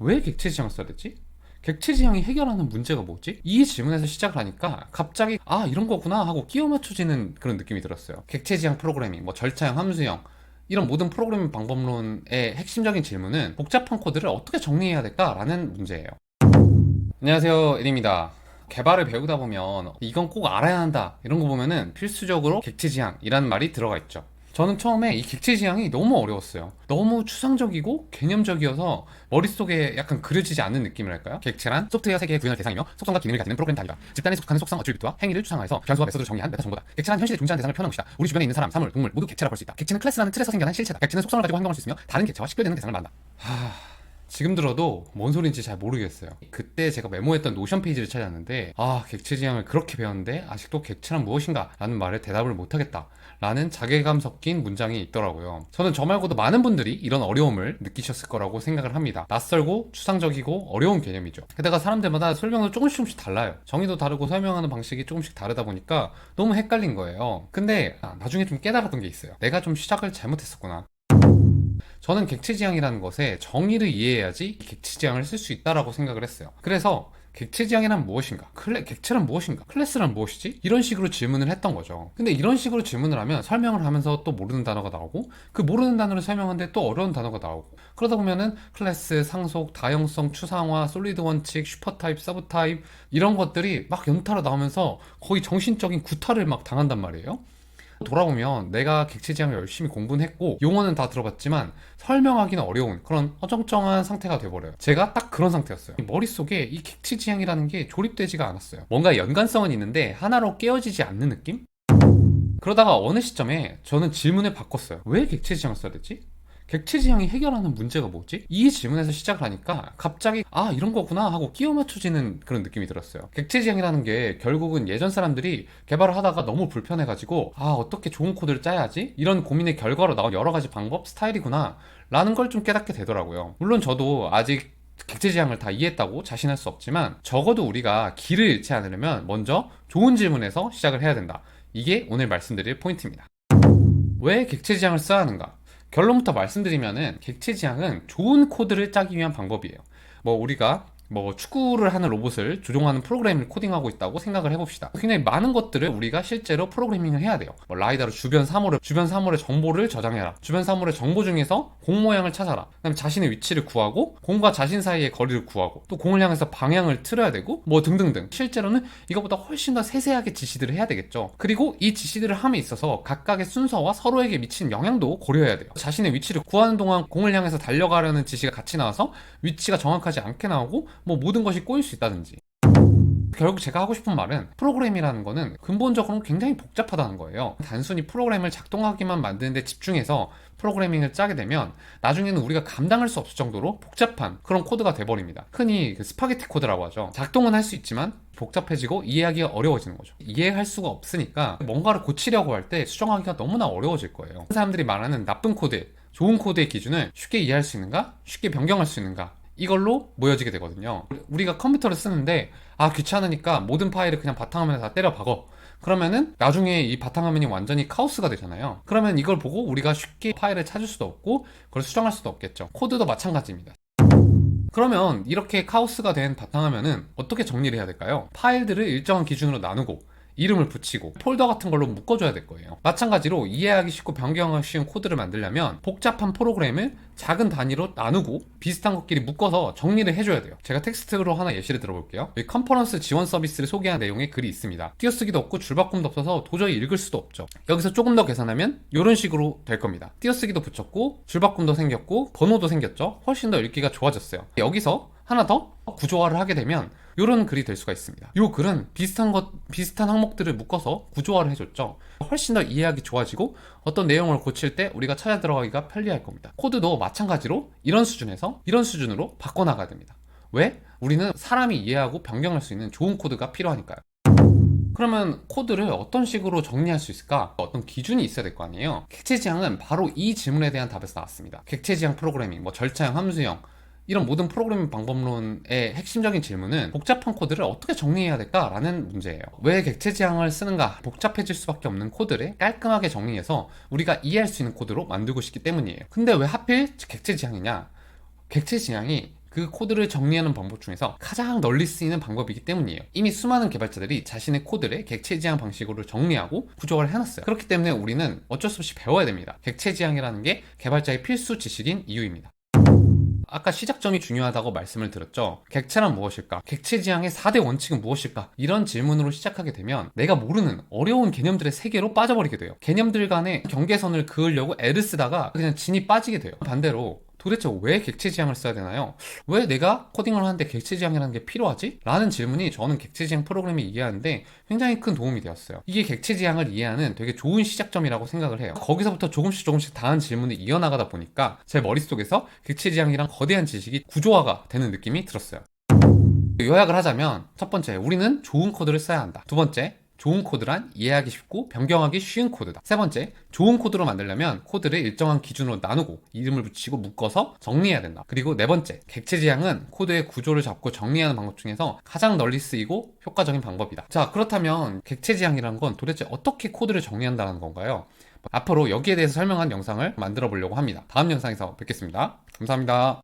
왜 객체 지향을 써야 되지? 객체 지향이 해결하는 문제가 뭐지? 이 질문에서 시작을 하니까 갑자기 아 이런 거구나 하고 끼워 맞춰지는 그런 느낌이 들었어요. 객체 지향 프로그래밍, 뭐 절차형, 함수형 이런 모든 프로그래밍 방법론의 핵심적인 질문은 복잡한 코드를 어떻게 정리해야 될까라는 문제예요. 안녕하세요, 에디입니다. 개발을 배우다 보면 이건 꼭 알아야 한다 이런 거 보면은 필수적으로 객체 지향이라는 말이 들어가 있죠. 저는 처음에 이 객체 지향이 너무 어려웠어요. 너무 추상적이고 개념적이어서 머릿속에 약간 그려지지 않는 느낌이랄까요? 객체란 소프트웨어 세계의 구현할 대상이며 속성과 기능을 가지는 프로그램 단위다. 집단에 속하는 속성 어트리뷰트와 행위를 추상화해서 변수와 메소드를 정의한 메타 정보다. 객체란 현실에 존재하는 대상을 표현한 것이다. 우리 주변에 있는 사람, 사물, 동물 모두 객체라고 볼수 있다. 객체는 클래스라는 틀에서 생겨난 실체다. 객체는 속성을 가지고 행동할 수 있으며 다른 객체와 식별되는 대상을 말한다. 하... 지금 들어도 뭔 소리인지 잘 모르겠어요. 그때 제가 메모했던 노션 페이지를 찾았는데, 아, 객체 지향을 그렇게 배웠는데, 아직도 객체란 무엇인가? 라는 말에 대답을 못하겠다. 라는 자괴감 섞인 문장이 있더라고요. 저는 저 말고도 많은 분들이 이런 어려움을 느끼셨을 거라고 생각을 합니다. 낯설고 추상적이고 어려운 개념이죠. 게다가 사람들마다 설명도 조금씩 조금씩 달라요. 정의도 다르고 설명하는 방식이 조금씩 다르다 보니까 너무 헷갈린 거예요. 근데 아, 나중에 좀 깨달았던 게 있어요. 내가 좀 시작을 잘못했었구나. 저는 객체지향이라는 것에 정의를 이해해야지 객체지향을 쓸 수 있다라고 생각을 했어요. 그래서 객체지향이란 무엇인가? 클래, 객체란 무엇인가? 클래스란 무엇이지? 이런 식으로 질문을 했던 거죠. 근데 이런 식으로 질문을 하면 설명을 하면서 또 모르는 단어가 나오고 그 모르는 단어를 설명하는데 또 어려운 단어가 나오고 그러다 보면은 클래스, 상속, 다형성, 추상화, 솔리드 원칙, 슈퍼타입, 서브타입 이런 것들이 막 연타로 나오면서 거의 정신적인 구타를 막 당한단 말이에요. 돌아보면 내가 객체지향을 열심히 공부는 했고 용어는 다 들어봤지만 설명하기는 어려운 그런 어정쩡한 상태가 돼버려요 제가 딱 그런 상태였어요 머릿속에 이 객체지향이라는 게 조립되지가 않았어요 뭔가 연관성은 있는데 하나로 깨어지지 않는 느낌? 그러다가 어느 시점에 저는 질문을 바꿨어요 왜 객체지향을 써야 되지? 객체지향이 해결하는 문제가 뭐지? 이 질문에서 시작을 하니까 갑자기 아 이런 거구나 하고 끼워 맞춰지는 그런 느낌이 들었어요. 객체지향이라는 게 결국은 예전 사람들이 개발을 하다가 너무 불편해가지고 아 어떻게 좋은 코드를 짜야지? 이런 고민의 결과로 나온 여러 가지 방법 스타일이구나 라는 걸 좀 깨닫게 되더라고요. 물론 저도 아직 객체 지향을 다 이해했다고 자신할 수 없지만 적어도 우리가 길을 잃지 않으려면 먼저 좋은 질문에서 시작을 해야 된다. 이게 오늘 말씀드릴 포인트입니다. 왜 객체 지향을 써야 하는가? 결론부터 말씀드리면은 객체 지향은 좋은 코드를 짜기 위한 방법이에요. 뭐 우리가 뭐 축구를 하는 로봇을 조종하는 프로그램을 코딩하고 있다고 생각을 해봅시다. 굉장히 많은 것들을 우리가 실제로 프로그래밍을 해야 돼요. 뭐 라이다로 주변 사물을 주변 사물의 정보를 저장해라. 주변 사물의 정보 중에서 공 모양을 찾아라. 그다음에 자신의 위치를 구하고 공과 자신 사이의 거리를 구하고 또 공을 향해서 방향을 틀어야 되고 뭐 등등등. 실제로는 이것보다 훨씬 더 세세하게 지시들을 해야 되겠죠. 그리고 이 지시들을 함에 있어서 각각의 순서와 서로에게 미치는 영향도 고려해야 돼요. 자신의 위치를 구하는 동안 공을 향해서 달려가려는 지시가 같이 나와서 위치가 정확하지 않게 나오고 뭐 모든 것이 꼬일 수 있다든지 결국 제가 하고 싶은 말은 프로그램이라는 거는 근본적으로 굉장히 복잡하다는 거예요. 단순히 프로그램을 작동하기만 만드는데 집중해서 프로그래밍을 짜게 되면 나중에는 우리가 감당할 수 없을 정도로 복잡한 그런 코드가 돼버립니다. 흔히 그 스파게티 코드라고 하죠. 작동은 할 수 있지만 복잡해지고 이해하기가 어려워지는 거죠. 이해할 수가 없으니까 뭔가를 고치려고 할 때 수정하기가 너무나 어려워질 거예요. 사람들이 말하는 나쁜 코드, 좋은 코드의 기준을 쉽게 이해할 수 있는가? 쉽게 변경할 수 있는가? 이걸로 모여지게 되거든요. 우리가 컴퓨터를 쓰는데 아 귀찮으니까 모든 파일을 그냥 바탕화면에 다 때려 박어. 그러면은 나중에 이 바탕화면이 완전히 카오스가 되잖아요. 그러면 이걸 보고 우리가 쉽게 파일을 찾을 수도 없고 그걸 수정할 수도 없겠죠. 코드도 마찬가지입니다. 그러면 이렇게 카오스가 된 바탕화면은 어떻게 정리를 해야 될까요? 파일들을 일정한 기준으로 나누고 이름을 붙이고 폴더 같은 걸로 묶어줘야 될 거예요. 마찬가지로 이해하기 쉽고 변경하기 쉬운 코드를 만들려면 복잡한 프로그램을 작은 단위로 나누고 비슷한 것끼리 묶어서 정리를 해줘야 돼요. 제가 텍스트로 하나 예시를 들어볼게요. 여기 컨퍼런스 지원 서비스를 소개한 내용의 글이 있습니다. 띄어쓰기도 없고 줄바꿈도 없어서 도저히 읽을 수도 없죠. 여기서 조금 더 계산하면 이런 식으로 될 겁니다. 띄어쓰기도 붙였고 줄바꿈도 생겼고 번호도 생겼죠. 훨씬 더 읽기가 좋아졌어요. 여기서 하나 더 구조화를 하게 되면 이런 글이 될 수가 있습니다. 이 글은 비슷한 것, 비슷한 항목들을 묶어서 구조화를 해줬죠. 훨씬 더 이해하기 좋아지고 어떤 내용을 고칠 때 우리가 찾아 들어가기가 편리할 겁니다. 코드도 마찬가지로 이런 수준에서 이런 수준으로 바꿔나가야 됩니다. 왜? 우리는 사람이 이해하고 변경할 수 있는 좋은 코드가 필요하니까요. 그러면 코드를 어떤 식으로 정리할 수 있을까? 어떤 기준이 있어야 될 거 아니에요? 객체지향은 바로 이 질문에 대한 답에서 나왔습니다. 객체지향 프로그래밍, 뭐 절차형, 함수형, 이런 모든 프로그래밍 방법론의 핵심적인 질문은 복잡한 코드를 어떻게 정리해야 될까라는 문제예요. 왜 객체 지향을 쓰는가? 복잡해질 수밖에 없는 코드를 깔끔하게 정리해서 우리가 이해할 수 있는 코드로 만들고 싶기 때문이에요. 근데 왜 하필 객체 지향이냐? 객체 지향이 그그 코드를 정리하는 방법 중에서 가장 널리 쓰이는 방법이기 때문이에요. 이미 수많은 개발자들이 자신의 코드를 객체 지향 방식으로 정리하고 구조화를 해놨어요. 그렇기 때문에 우리는 어쩔 수 없이 배워야 됩니다. 객체 지향이라는 게 개발자의 필수 지식인 이유입니다. 아까 시작점이 중요하다고 말씀을 드렸죠. 객체란 무엇일까? 객체 지향의 4대 원칙은 무엇일까? 이런 질문으로 시작하게 되면 내가 모르는 어려운 개념들의 세계로 빠져버리게 돼요. 개념들 간의 경계선을 그으려고 애를 쓰다가 그냥 진이 빠지게 돼요. 반대로 도대체 왜 객체 지향을 써야 되나요? 왜 내가 코딩을 하는데 객체 지향이라는 게 필요하지? 라는 질문이 저는 객체 지향 프로그램을 이해하는데 굉장히 큰 도움이 되었어요. 이게 객체 지향을 이해하는 되게 좋은 시작점이라고 생각을 해요. 거기서부터 조금씩 조금씩 다른 질문을 이어나가다 보니까 제 머릿속에서 객체 지향이랑 거대한 지식이 구조화가 되는 느낌이 들었어요. 요약을 하자면 첫 번째, 우리는 좋은 코드를 써야 한다. 두 번째, 좋은 코드란 이해하기 쉽고 변경하기 쉬운 코드다. 세 번째, 좋은 코드로 만들려면 코드를 일정한 기준으로 나누고 이름을 붙이고 묶어서 정리해야 된다. 그리고 네 번째, 객체 지향은 코드의 구조를 잡고 정리하는 방법 중에서 가장 널리 쓰이고 효과적인 방법이다. 자, 그렇다면 객체 지향이란 건 도대체 어떻게 코드를 정리한다는 건가요? 앞으로 여기에 대해서 설명한 영상을 만들어 보려고 합니다. 다음 영상에서 뵙겠습니다. 감사합니다.